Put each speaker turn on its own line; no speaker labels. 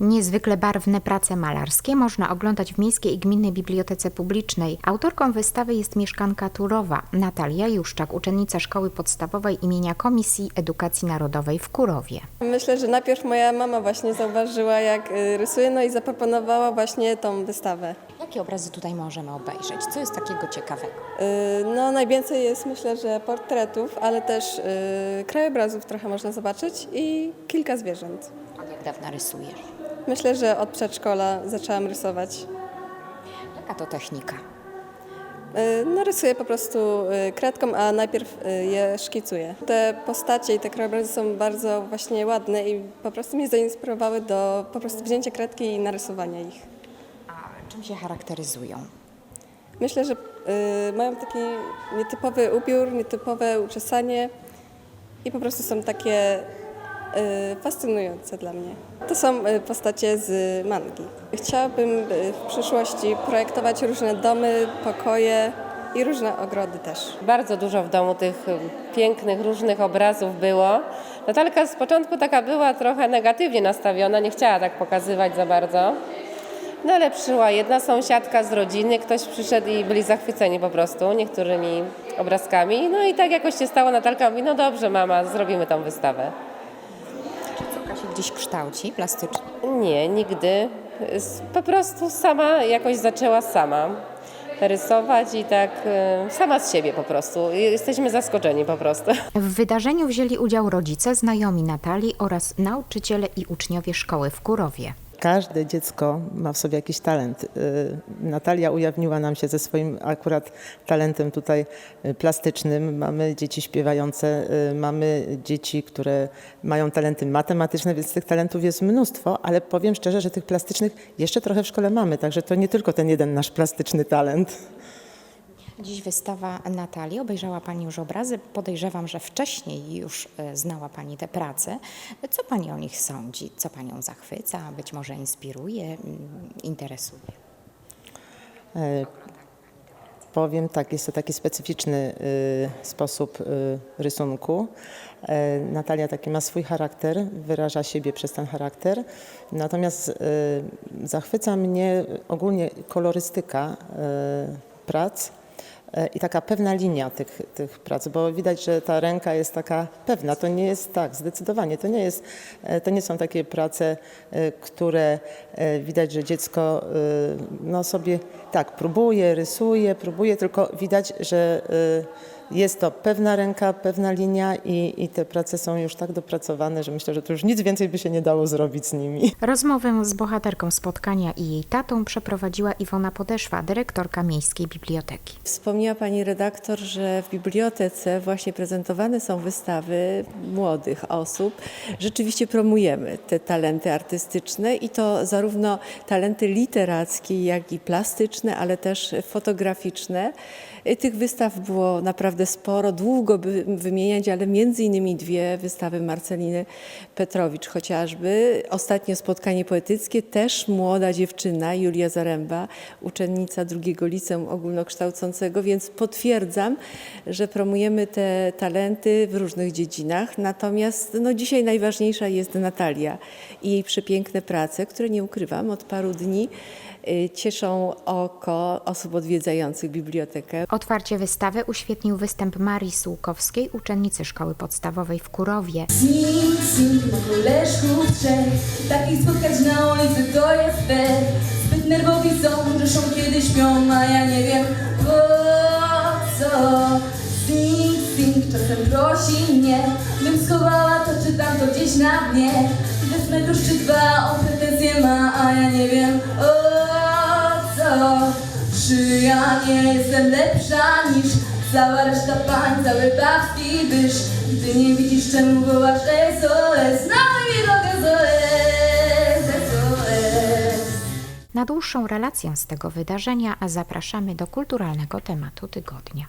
Niezwykle barwne prace malarskie można oglądać w Miejskiej i Gminnej Bibliotece Publicznej. Autorką wystawy jest mieszkanka Turowa, Natalia Juszczak, uczennica Szkoły Podstawowej imienia Komisji Edukacji Narodowej w Kurowie.
Myślę, że najpierw moja mama właśnie zauważyła, jak y, rysuję, no i zaproponowała właśnie tą wystawę.
Jakie obrazy tutaj możemy obejrzeć? Co jest takiego ciekawego?
Y, No najwięcej jest myślę, że portretów, ale też y, krajobrazów trochę można zobaczyć i kilka zwierząt.
Od jak dawna rysujesz?
Myślę, że od przedszkola zaczęłam rysować.
Jaka to technika?
Y, No rysuję po prostu y, kredką, a najpierw y, je szkicuję. Te postacie i te krajobrazy są bardzo właśnie ładne i po prostu mnie zainspirowały do po prostu wzięcia kredki i narysowania ich.
A czym się charakteryzują?
Myślę, że y, mają taki nietypowy ubiór, nietypowe uczesanie i po prostu są takie fascynujące dla mnie. To są y, postacie z mangi. Chciałabym y, w przyszłości projektować różne domy, pokoje i różne ogrody też.
Bardzo dużo w domu tych pięknych, różnych obrazów było. Natalka z początku taka była trochę negatywnie nastawiona, nie chciała tak pokazywać za bardzo. No ale przyszła jedna sąsiadka z rodziny, ktoś przyszedł i byli zachwyceni po prostu niektórymi obrazkami. No i tak jakoś się stało, Natalka mówi, no dobrze mama, zrobimy tą wystawę.
Czy córka się gdzieś kształci plastycznie?
Nie, nigdy. Po prostu sama jakoś zaczęła sama rysować i tak e, sama z siebie po prostu. Jesteśmy zaskoczeni po prostu.
W wydarzeniu wzięli udział rodzice, znajomi Natalii oraz nauczyciele i uczniowie szkoły w Kurowie.
Każde dziecko ma w sobie jakiś talent. Y, Natalia ujawniła nam się ze swoim akurat talentem tutaj y, plastycznym. Mamy dzieci śpiewające, y, mamy dzieci, które mają talenty matematyczne, więc tych talentów jest mnóstwo, ale powiem szczerze, że tych plastycznych jeszcze trochę w szkole mamy, także to nie tylko ten jeden nasz plastyczny talent.
Dziś wystawa Natalii. Obejrzała Pani już obrazy. Podejrzewam, że wcześniej już e, znała Pani te prace. Co Pani o nich sądzi? Co Panią zachwyca? Być może inspiruje, interesuje?
E, Powiem tak, jest to taki specyficzny y, sposób y, rysunku. E, Natalia taki ma swój charakter, wyraża siebie przez ten charakter. Natomiast y, zachwyca mnie ogólnie kolorystyka y, prac i taka pewna linia tych, tych prac, bo widać, że ta ręka jest taka pewna. To nie jest tak, zdecydowanie. To nie, jest, e, to nie są takie prace, e, które e, widać, że dziecko no sobie tak próbuje, rysuje, próbuje, tylko widać, że jest to pewna ręka, pewna linia i, i te prace są już tak dopracowane, że myślę, że to już nic więcej by się nie dało zrobić z nimi.
Rozmowę z bohaterką spotkania i jej tatą przeprowadziła Iwona Podeszwa, dyrektorka Miejskiej Biblioteki.
Wspomniała pani redaktor, że w bibliotece właśnie prezentowane są wystawy młodych osób. Rzeczywiście promujemy te talenty artystyczne i to zarówno talenty literackie, jak i plastyczne, ale też fotograficzne. Tych wystaw było naprawdę sporo, długo by wymieniać, ale między innymi dwie wystawy Marceliny Petrowicz chociażby. Ostatnie spotkanie poetyckie, też młoda dziewczyna, Julia Zaręba, uczennica drugiego liceum ogólnokształcącego, więc potwierdzam, że promujemy te talenty w różnych dziedzinach. Natomiast no, dzisiaj najważniejsza jest Natalia i jej przepiękne prace, które nie ukrywam od paru dni y, cieszą oko osób odwiedzających bibliotekę.
Otwarcie wystawy uświetnił występ Marii Sułkowskiej, uczennicy szkoły podstawowej w Kurowie.
Spotkać na to jest Zbyt są, A ja nie wiem co. Czasem prosi mnie Bym schowała to czy tam to gdzieś na dnie. Wezmę grosz czy dwa, on pretensje ma A ja nie wiem o co. Czy ja nie jestem lepsza niż Cała reszta pań, cały Ty nie widzisz czemu wołasz SOS Na mój widok SOS, SOS
Na dłuższą relację z tego wydarzenia zapraszamy do kulturalnego tematu tygodnia.